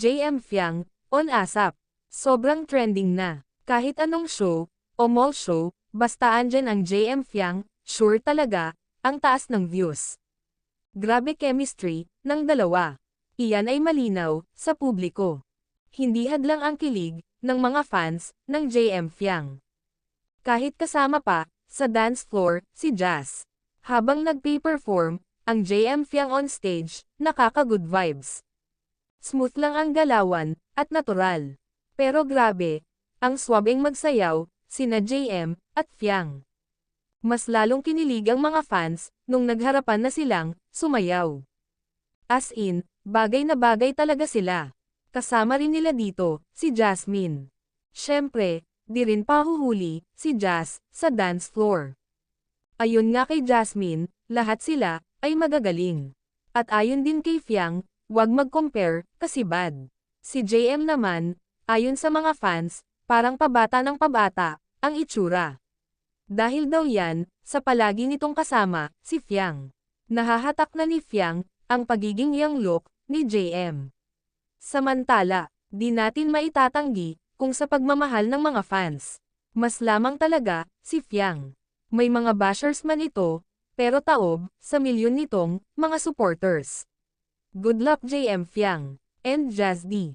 JM Fiang, on ASAP. Sobrang trending na. Kahit anong show, o mall show, basta andyan ang JM Fiang, sure talaga, ang taas ng views. Grabe chemistry, ng dalawa. Iyan ay malinaw, sa publiko. Hindi hadlang ang kilig, ng mga fans, ng JM Fiang. Kahit kasama pa, sa dance floor, si Jazz. Habang nagpe-perform, ang JM Fiang on stage, nakaka-good vibes. Smooth lang ang galawan, at natural. Pero grabe, ang swabing magsayaw, sina JM, at Fiang. Mas lalong kinilig ang mga fans, nung nagharapan na silang, sumayaw. As in, bagay na bagay talaga sila. Kasama rin nila dito, si Jasmine. Siyempre, di rin pahuhuli, si Jazz, sa dance floor. Ayun nga kay Jasmine, lahat sila, ay magagaling. At ayon din kay Fiang, wag mag-compare, kasi bad. Si JM naman, ayon sa mga fans, parang pabata ng pabata, ang itsura. Dahil daw yan, sa palagi nitong kasama, si Fiang. Nahahatak na ni Fiang, ang pagiging young look, ni JM. Samantala, di natin maitatanggi, kung sa pagmamahal ng mga fans. Mas lamang talaga, si Fiang. May mga bashers man ito, pero taob, sa milyon nitong, mga supporters. Good luck JM Fiang, and Jazz D.